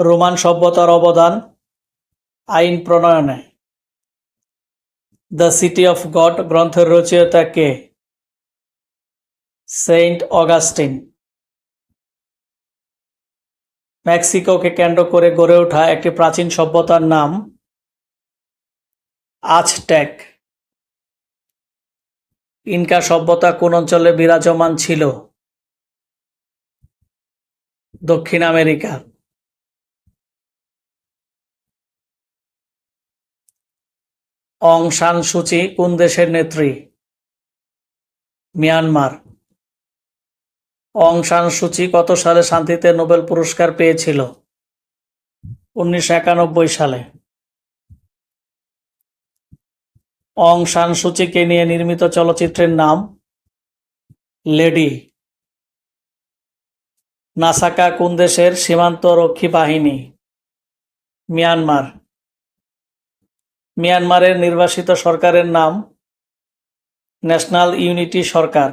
Roman সভ্যতার অবদান, আইন প্রণয়নে। দ্য সিটি অফ গড গ্রন্থের রচয়িতা কে? Saint Augustine. মেক্সিকোকে কেন্দ্র করে গড়ে ওঠা একটি প্রাচীন সভ্যতার নাম আজটেক। ইনকা সভ্যতা কোন অঞ্চলে বিরাজমান ছিল? দক্ষিণ আমেরিকা। অং সান সুচি কোন দেশের নেত্রী? মিয়ানমার। অং সান সুচি কত সালে শান্তিতে নোবেল পুরস্কার পেয়েছিল? উনিশশো একানব্বই সালে। অং সান সুচিকে নিয়ে নির্মিত চলচ্চিত্রের নাম লেডি। নাসাকা কোন দেশের সীমান্ত রক্ষী বাহিনী? মিয়ানমার। মিয়ানমারের নির্বাসিত সরকারের নাম ন্যাশনাল ইউনিটি সরকার।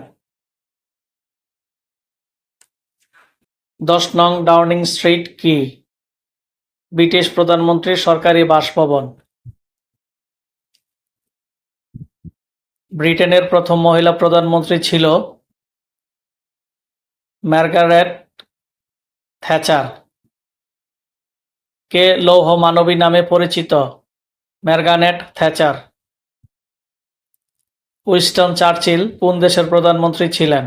দশ নং ডাউনিং স্ট্রিট কি? ব্রিটিশ প্রধানমন্ত্রীর সরকারি বাসভবন। ব্রিটেনের প্রথম মহিলা প্রধানমন্ত্রী ছিল মার্গারেট থ্যাচার, কে লৌহ মানবী নামে পরিচিত। ম্যারগানেট থ্যাচার। উইস্টন চার্চিল কোন দেশের প্রধানমন্ত্রী ছিলেন?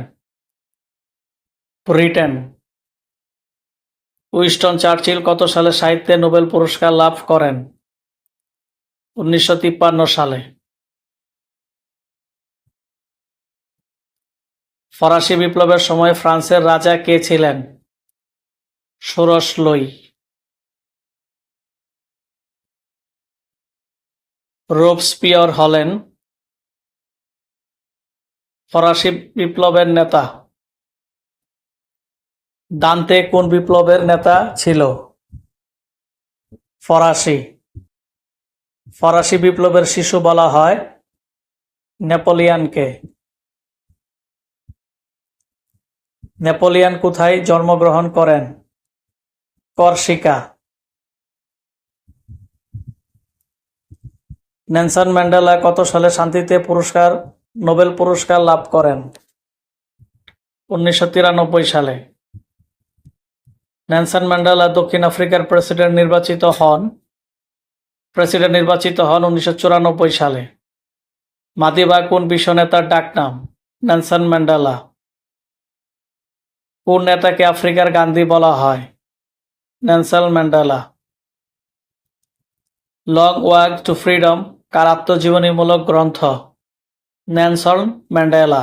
ব্রিটেন। উইস্টন চার্চিল কত সালে সাহিত্যে নোবেল পুরস্কার লাভ করেন? উনিশশো তিপ্পান্ন সালে। ফরাসি বিপ্লবের সময় ফ্রান্সের রাজা কে ছিলেন? ষোড়শ লই। রোবস্পিয়র হলেন ফরাসি বিপ্লবের নেতা। দান্তে কোন বিপ্লবের নেতা ছিল? ফরাসি। ফরাসি বিপ্লবের শিশু বলা হয় নেপোলিয়ানকে। নেপোলিয়ান কোথায় জন্মগ্রহণ করেন? করসিকা নেলসন ম্যান্ডেলা কত সালে শান্তিতে পুরস্কার, নোবেল পুরস্কার লাভ করেন? উনিশশো তিরানব্বই সালে। নেলসন ম্যান্ডেলা দক্ষিণ আফ্রিকার প্রেসিডেন্ট নির্বাচিত হন। প্রেসিডেন্ট নির্বাচিত হন উনিশশো চুরানব্বই সালে। মাদিবা কোন বিশ্ব নেতার ডাকনাম? Nelson Mandela. কোন নেতাকে আফ্রিকার গান্ধী বলা হয়? Nelson Mandela. Long walk to freedom কার আত্মজীবনীমূলক গ্রন্থ ন্যানসন ম্যান্ডেলা।